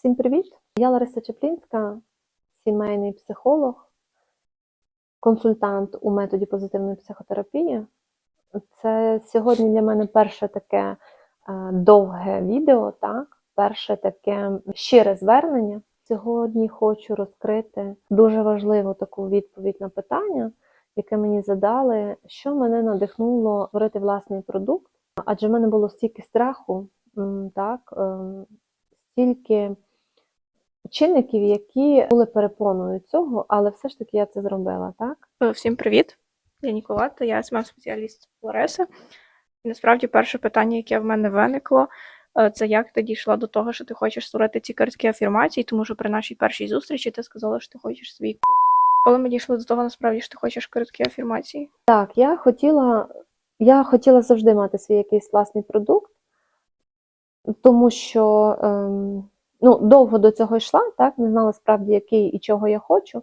Всім привіт! Я Лариса Чеплінська, сімейний психолог, консультант у методі позитивної психотерапії. Це сьогодні для мене перше таке е, довге відео, так? перше таке щире звернення. Сьогодні хочу розкрити дуже важливу таку відповідь на питання, яке мені задали, що мене надихнуло створити власний продукт, адже в мене було стільки страху, так, ем, стільки чинників, які були перепоною цього, але все ж таки я це зробила, так? Е, Всім привіт! Я Ніколата, я СММ-спеціаліст Лариса. І насправді перше питання, яке в мене виникло, е, це як ти дійшла до того, що ти хочеш створити ці картки афірмацій, тому що при нашій першій зустрічі ти сказала, що ти хочеш свій курс. Коли ми дійшли до того, насправді, що ти хочеш картки афірмації. Так, я хотіла, я хотіла завжди мати свій якийсь власний продукт, тому що ем, ну, довго до цього йшла, так, не знала справді, який і чого я хочу.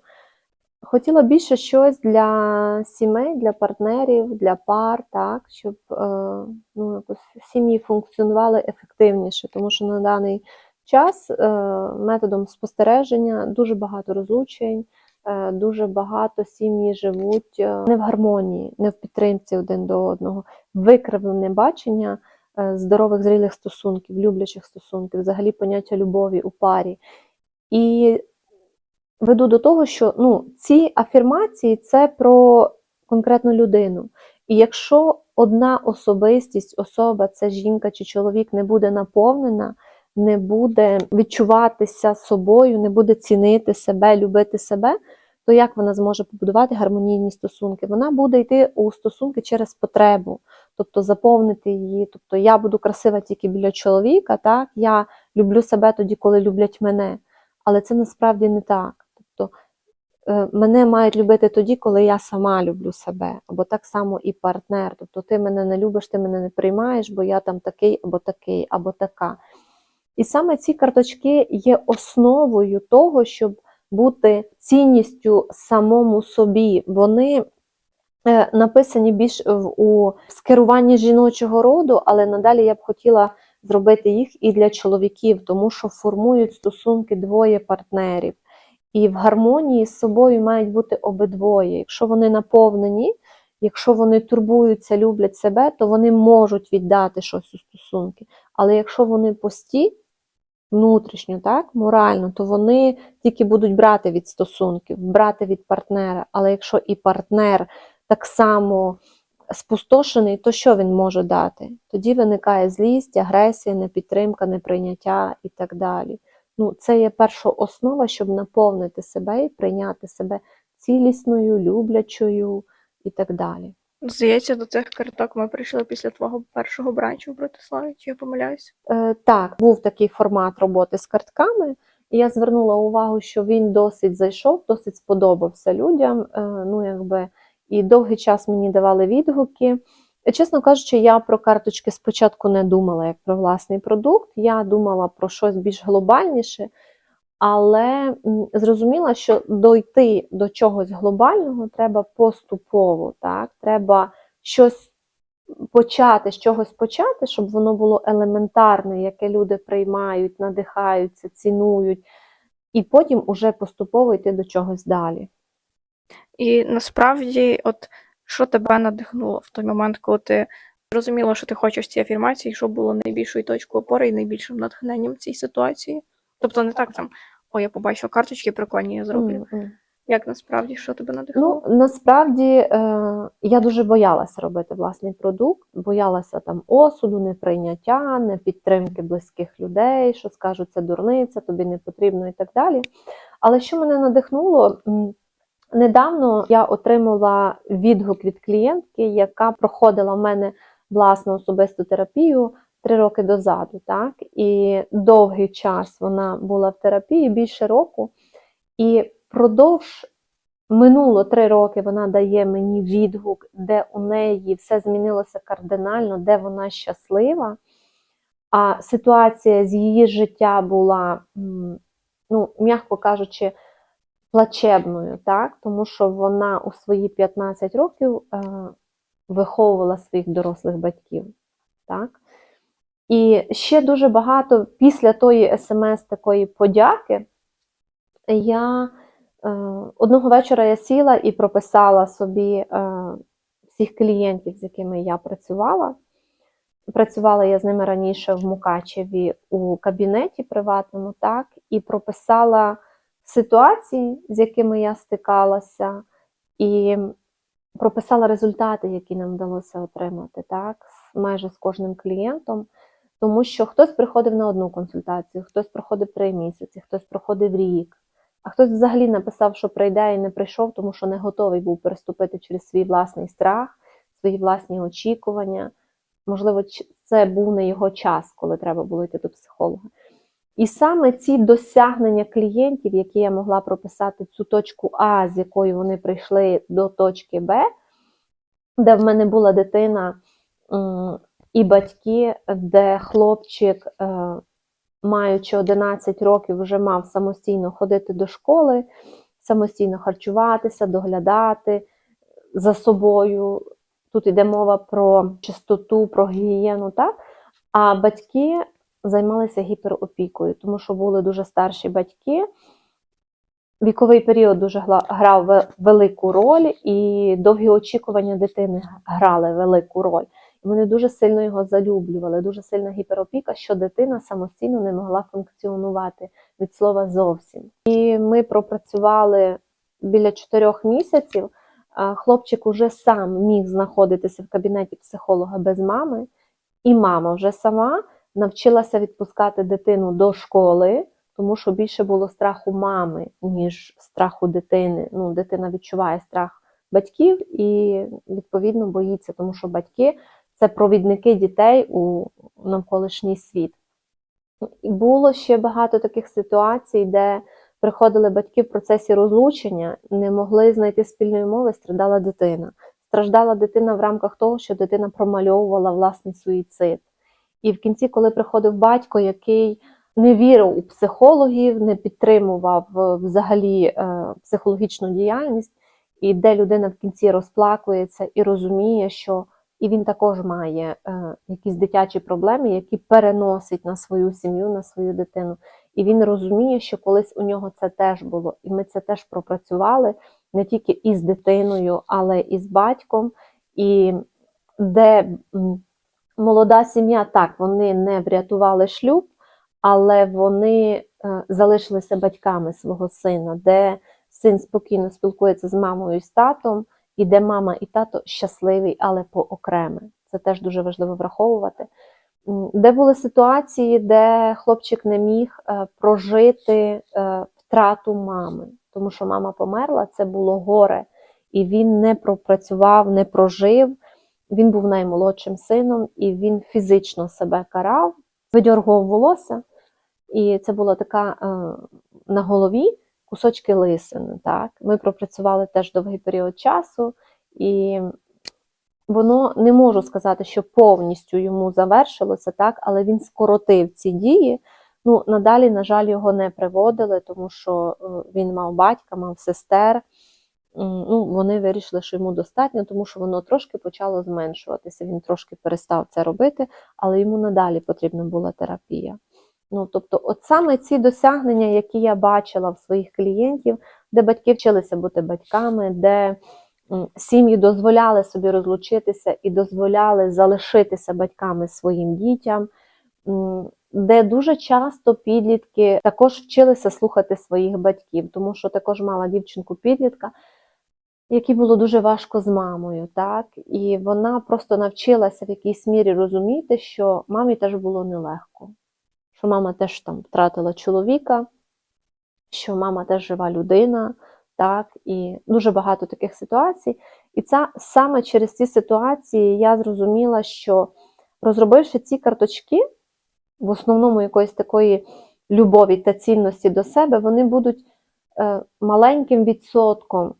Хотіла більше щось для сімей, для партнерів, для пар, так, щоб е, ну, якось сім'ї функціонували ефективніше, тому що на даний час е, методом спостереження дуже багато розлучень, е, дуже багато сім'ї живуть не в гармонії, не в підтримці один до одного, викривлене бачення здорових зрілих стосунків, люблячих стосунків, взагалі поняття любові у парі. І веду до того, що ну, ці афірмації це про конкретну людину. І якщо одна особистість, особа, це жінка чи чоловік, не буде наповнена, не буде відчуватися собою, не буде цінити себе, любити себе, то як вона зможе побудувати гармонійні стосунки? Вона буде йти у стосунки через потребу, тобто заповнити її. Тобто я буду красива тільки біля чоловіка, так я люблю себе тоді, коли люблять мене. Але це насправді не так. Тобто е, мене мають любити тоді, коли я сама люблю себе, або так само і партнер. Тобто ти мене не любиш, ти мене не приймаєш, бо я там такий, або такий, або така. І саме ці карточки є основою того, щоб бути цінністю самому собі. Вони написані більш у скеруванні жіночого роду, але надалі я б хотіла зробити їх і для чоловіків, тому що формують стосунки двоє партнерів. І в гармонії з собою мають бути обидвоє. Якщо вони наповнені, якщо вони турбуються, люблять себе, то вони можуть віддати щось у стосунки. Але якщо вони пусті, внутрішньо, так, морально, то вони тільки будуть брати від стосунків, брати від партнера. Але якщо і партнер так само спустошений, то що він може дати? Тоді виникає злість, агресія, непідтримка, неприйняття і так далі. Ну, це є перша основа, щоб наповнити себе і прийняти себе цілісною, люблячою і так далі. Здається, до цих карток ми прийшли після твого першого бранчу в Братиславі, чи я помиляюсь? Е, так, був такий формат роботи з картками, і я звернула увагу, що він досить зайшов, досить сподобався людям. Е, ну, якби, і довгий час мені давали відгуки. Чесно кажучи, я про карточки спочатку не думала як про власний продукт, я думала про щось більш глобальніше, але зрозуміла, що дойти до чогось глобального треба поступово. Так? Треба щось почати, з чогось почати, щоб воно було елементарне, яке люди приймають, надихаються, цінують, і потім уже поступово йти до чогось далі. І насправді, от що тебе надихнуло в той момент, коли ти зрозуміла, що ти хочеш ці афірмації, що було найбільшою точкою опори і найбільшим натхненням в цій ситуації? Тобто не так там, о, я побачила карточки, прикольні, я зроблю. М-м. Як насправді, що тебе надихнуло? Ну, насправді е, я дуже боялася робити власний продукт, боялася там осуду, неприйняття, непідтримки близьких людей, що скажуть, це дурниця, тобі не потрібно і так далі. Але що мене надихнуло? Недавно я отримала відгук від клієнтки, яка проходила в мене власну особисту терапію три роки дозаду. Так? І довгий час вона була в терапії, більше року. І продовж минуло три роки вона дає мені відгук, де у неї все змінилося кардинально, де вона щаслива. А ситуація з її життя була, ну, м'яко кажучи, плачебною, так? тому що вона у свої 15 років е, виховувала своїх дорослих батьків. Так? І ще дуже багато після тої смс такої подяки я е, одного вечора я сіла і прописала собі е, всіх клієнтів, з якими я працювала. Працювала я з ними раніше в Мукачеві у кабінеті приватному, так, і прописала ситуації, з якими я стикалася, і прописала результати, які нам вдалося отримати, так, майже з кожним клієнтом. Тому що хтось приходив на одну консультацію, хтось проходив три місяці, хтось проходив рік, а хтось взагалі написав, що прийде і не прийшов, тому що не готовий був переступити через свій власний страх, свої власні очікування. Можливо, це був не його час, коли треба було йти до психолога. І саме ці досягнення клієнтів, які я могла прописати цю точку А, з якої вони прийшли до точки Б, де в мене була дитина і батьки, де хлопчик, е, маючи 11 років, вже мав самостійно ходити до школи, самостійно харчуватися, доглядати за собою. Тут йде мова про чистоту, про гігієну, так? А батьки займалися гіперопікою, тому що були дуже старші батьки. Віковий період дуже грав велику роль, і довгі очікування дитини грали велику роль. Вони дуже сильно його залюблювали, дуже сильна гіперопіка, що дитина самостійно не могла функціонувати від слова зовсім. І ми пропрацювали біля чотирьох місяців. Хлопчик уже сам міг знаходитися в кабінеті психолога без мами, і мама вже сама навчилася відпускати дитину до школи, тому що більше було страху мами, ніж страху дитини. Ну, дитина відчуває страх батьків і відповідно боїться, тому що батьки це провідники дітей у навколишній світ. І було ще багато таких ситуацій, де приходили батьки в процесі розлучення, не могли знайти спільної мови, страждала дитина. Страждала дитина в рамках того, що дитина промальовувала власний суїцид. І в кінці, коли приходив батько, який не вірив у психологів, не підтримував е, взагалі е, психологічну діяльність, і де людина в кінці розплакується і розуміє, що і він також має е, якісь дитячі проблеми, які переносить на свою сім'ю, на свою дитину. І він розуміє, що колись у нього це теж було. І ми це теж пропрацювали не тільки із дитиною, але і з батьком. І де молода сім'я, так, вони не врятували шлюб, але вони е, залишилися батьками свого сина, де син спокійно спілкується з мамою і з татом, і де мама і тато щасливі, але поокреме. Це теж дуже важливо враховувати. Де були ситуації, де хлопчик не міг е, прожити е, втрату мами, тому що мама померла, це було горе, і він не пропрацював, не прожив. Він був наймолодшим сином, і він фізично себе карав, видьоргував волосся, і це була така е, на голові кусочки лисини. Так? Ми пропрацювали теж довгий період часу, і воно не можу сказати, що повністю йому завершилося, так, але він скоротив ці дії. Ну, надалі, на жаль, його не приводили, тому що е, він мав батька, мав сестер. Ну, вони вирішили, що йому достатньо, тому що воно трошки почало зменшуватися. Він трошки перестав це робити, але йому надалі потрібна була терапія. Ну, тобто, от саме ці досягнення, які я бачила в своїх клієнтів, де батьки вчилися бути батьками, де сім'ї дозволяли собі розлучитися і дозволяли залишитися батьками своїм дітям, де дуже часто підлітки також вчилися слухати своїх батьків, тому що також мала дівчинку-підлітка, якій було дуже важко з мамою, так? І вона просто навчилася в якійсь мірі розуміти, що мамі теж було нелегко, що мама теж там втратила чоловіка, що мама теж жива людина, так, і дуже багато таких ситуацій. І це саме через ці ситуації я зрозуміла, що розробивши ці карточки, в основному якоїсь такої любові та цінності до себе, вони будуть е, маленьким відсотком,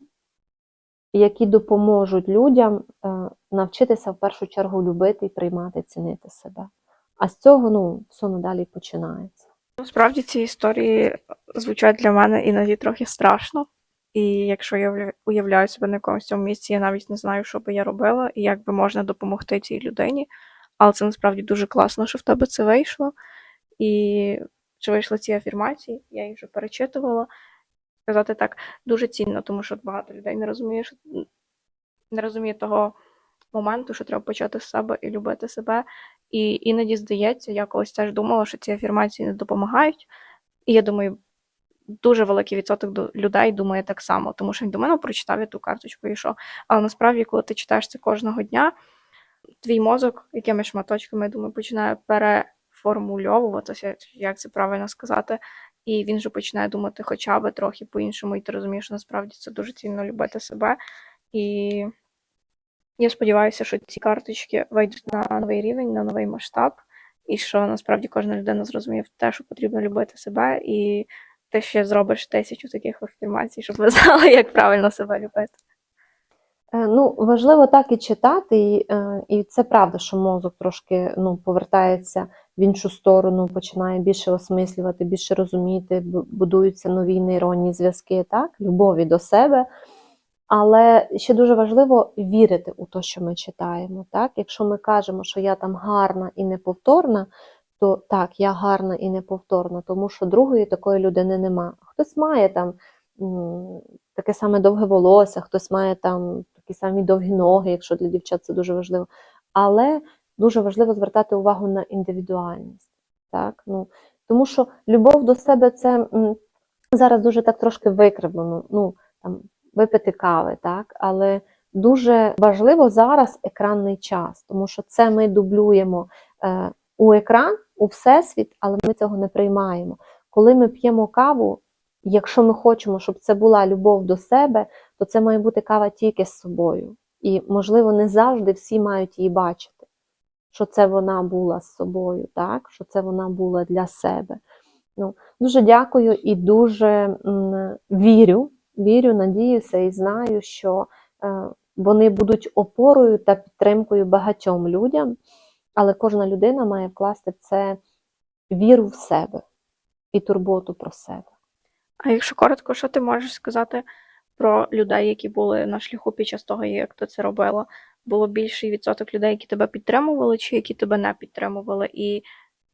які допоможуть людям е, навчитися в першу чергу любити приймати, цінити себе. А з цього ну, все надалі починається. Насправді ці історії звучать для мене іноді трохи страшно. І якщо я уявляю себе на якомусь цьому місці, я навіть не знаю, що би я робила і як би можна допомогти цій людині. Але це насправді дуже класно, що в тебе це вийшло. І що вийшли ці афірмації, я їх вже перечитувала. Сказати так, дуже цінно, тому що багато людей не розуміє, що не розуміє того моменту, що треба почати з себе і любити себе. І іноді здається, я колись теж думала, що ці афірмації не допомагають. І я думаю, дуже великий відсоток людей думає так само, тому що він до мене прочитав я ту карточку і що. Але насправді, коли ти читаєш це кожного дня, твій мозок якими шматочками, я думаю, починає переформульовуватися, як це правильно сказати. І він вже починає думати хоча б трохи по-іншому, і ти розумієш, що насправді це дуже цінно любити себе. І я сподіваюся, що ці карточки вийдуть на новий рівень, на новий масштаб, і що насправді кожна людина зрозуміє те, що потрібно любити себе, і ти ще зробиш тисячу таких афірмацій, щоб ви знали, як правильно себе любити. Е, Ну, важливо так і читати, і, е, і це правда, що мозок трошки ну, повертається в іншу сторону, починає більше осмислювати, більше розуміти, будуються нові нейронні зв'язки, так, любові до себе. Але ще дуже важливо вірити у те, що ми читаємо. Так? Якщо ми кажемо, що я там гарна і неповторна, то так, я гарна і неповторна, тому що другої такої людини нема. Хтось має там таке саме довге волосся, хтось має там такі самі довгі ноги, якщо для дівчат це дуже важливо. Але дуже важливо звертати увагу на індивідуальність. Так? Ну, тому що любов до себе це м, зараз дуже так трошки викривлено. Ну, там, випити кави, так? але дуже важливо зараз екранний час, тому що це ми дублюємо е, у екран, у всесвіт, але ми цього не приймаємо. Коли ми п'ємо каву, якщо ми хочемо, щоб це була любов до себе, то це має бути кава тільки з собою. І, можливо, не завжди всі мають її бачити, що це вона була з собою, так? що це вона була для себе. Ну, дуже дякую і дуже вірю, вірю, надіюся і знаю, що е, вони будуть опорою та підтримкою багатьом людям, але кожна людина має вкласти це віру в себе і турботу про себе. А якщо коротко, що ти можеш сказати про людей, які були на шляху під час того, як ти це робила? Було більший відсоток людей, які тебе підтримували, чи які тебе не підтримували, і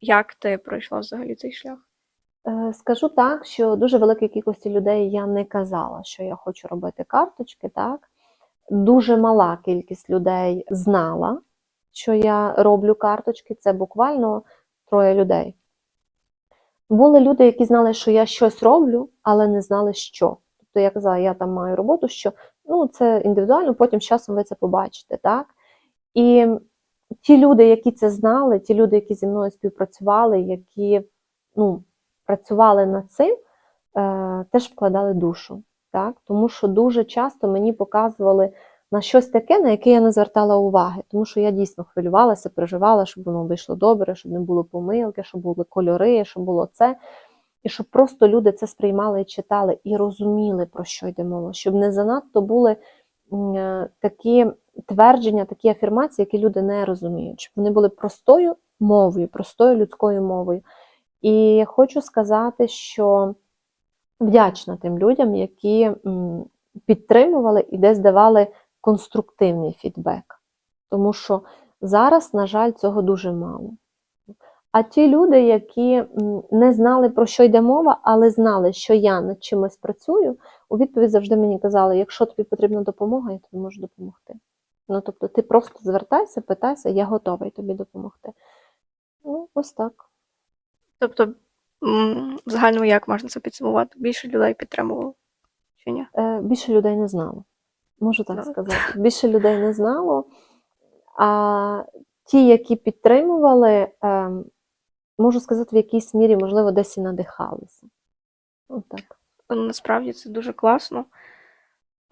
як ти пройшла взагалі цей шлях? Е, Скажу так, що дуже великій кількості людей я не казала, що я хочу робити карточки. Так? Дуже мала кількість людей знала, що я роблю карточки. Це буквально троє людей. Були люди, які знали, що я щось роблю, але не знали, що. Тобто я казала, я там маю роботу, що ну, це індивідуально, потім з часом ви це побачите. Так? І ті люди, які це знали, ті люди, які зі мною співпрацювали, які ну, працювали над цим, е, теж вкладали душу. Так? Тому що дуже часто мені показували на щось таке, на яке я не звертала уваги. Тому що я дійсно хвилювалася, переживала, щоб воно вийшло добре, щоб не було помилки, щоб були кольори, щоб було це. І щоб просто люди це сприймали і читали, і розуміли, про що йде мова, щоб не занадто були е, такі твердження, такі афірмації, які люди не розуміють, щоб вони були простою мовою, простою людською мовою. І хочу сказати, що вдячна тим людям, які підтримували і десь давали конструктивний фідбек. Тому що зараз, на жаль, цього дуже мало. А ті люди, які не знали, про що йде мова, але знали, що я над чимось працюю, у відповідь завжди мені казали: якщо тобі потрібна допомога, я тобі можу допомогти. Ну, тобто, ти просто звертайся, питайся, я готовий тобі допомогти. Ну, ось так. Тобто, в загальному як можна це підсумувати? Більше людей підтримувало чи ні? Е, більше людей не знало. Можу так Так. сказати. Більше людей не знало. А ті, які підтримували, е, можу сказати, в якійсь мірі, можливо, десь і надихалися. Отак. Насправді це дуже класно.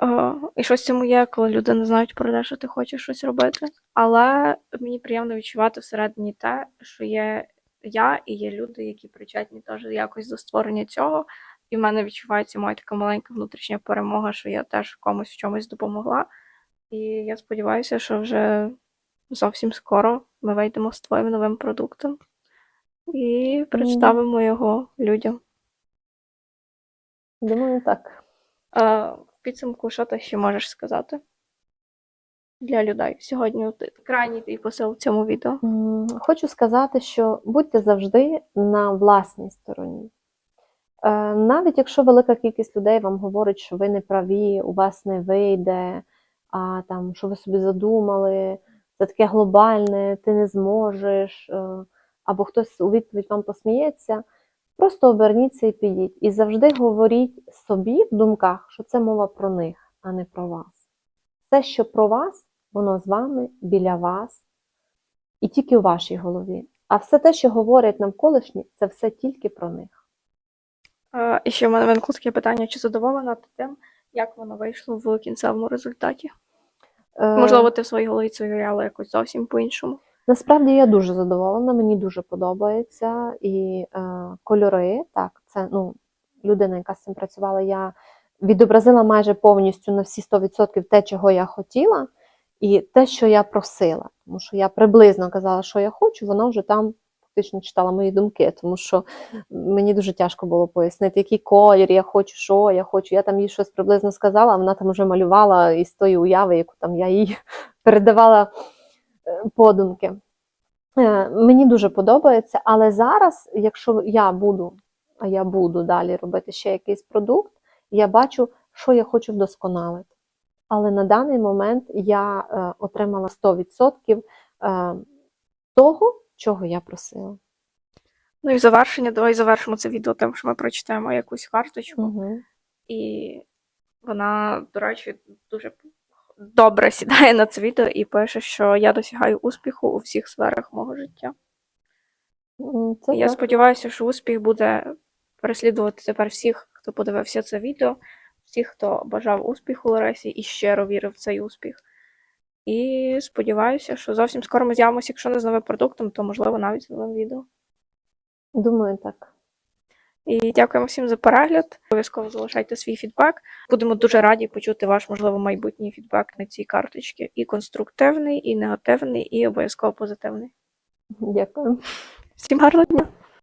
Е, І щось цьому є, коли люди не знають про те, що ти хочеш щось робити. Але мені приємно відчувати всередині те, що є я і є люди, які причетні теж якось до створення цього. І в мене відчувається моя така маленька внутрішня перемога, що я теж комусь в чомусь допомогла. І я сподіваюся, що вже зовсім скоро ми вийдемо з твоїм новим продуктом і представимо його людям. Думаю, так. Е, В підсумку, що ти ще можеш сказати? для людей сьогодні? Крайній твій посил в цьому відео. Хочу сказати, що будьте завжди на власній стороні. Е, Навіть якщо велика кількість людей вам говорить, що ви не праві, у вас не вийде, а там, що ви собі задумали, це таке глобальне, ти не зможеш, е, або хтось у відповідь вам посміється, просто оберніться і підіть. І завжди говоріть собі в думках, що це мова про них, а не про вас. Все, що про вас, воно з вами, біля вас і тільки у вашій голові. А все те, що говорять навколишні, це все тільки про них. І ще в мене виникло таке питання: чи задоволена ти тим, як воно вийшло в кінцевому результаті? Е, Можливо, ти в своїй голові це уявляла якось зовсім по-іншому. Насправді я дуже задоволена, мені дуже подобається. І е, кольори, так, це ну, людина, яка з цим працювала, я відобразила майже повністю на всі 100% те, чого я хотіла, і те, що я просила. Тому що я приблизно казала, що я хочу, вона вже там фактично читала мої думки, тому що мені дуже тяжко було пояснити, який колір я хочу, що я хочу. Я там їй щось приблизно сказала, а вона там вже малювала із тої уяви, яку там я їй передавала подумки. Е, Мені дуже подобається, але зараз, якщо я буду, а я буду далі робити ще якийсь продукт, я бачу, що я хочу вдосконалити. Але на даний момент я е, отримала 100% е, того, чого я просила. Ну і в завершення, давай завершимо це відео тим, що ми прочитаємо якусь карточку. Угу. І вона, до речі, дуже добре сідає на це відео і пише, що я досягаю успіху у всіх сферах мого життя. Це я так. сподіваюся, що успіх буде переслідувати тепер всіх, хто подивився це відео, всіх, хто бажав успіху Ларисі і щиро вірив в цей успіх. І сподіваюся, що зовсім скоро ми з'явимося, якщо не з новим продуктом, то можливо навіть з новим відео. Думаю, так. І дякуємо всім за перегляд. Обов'язково залишайте свій фідбек. Будемо дуже раді почути ваш, можливо, майбутній фідбек на цій карточці. І конструктивний, і негативний, і обов'язково позитивний. Дякую. Всім гарного дня!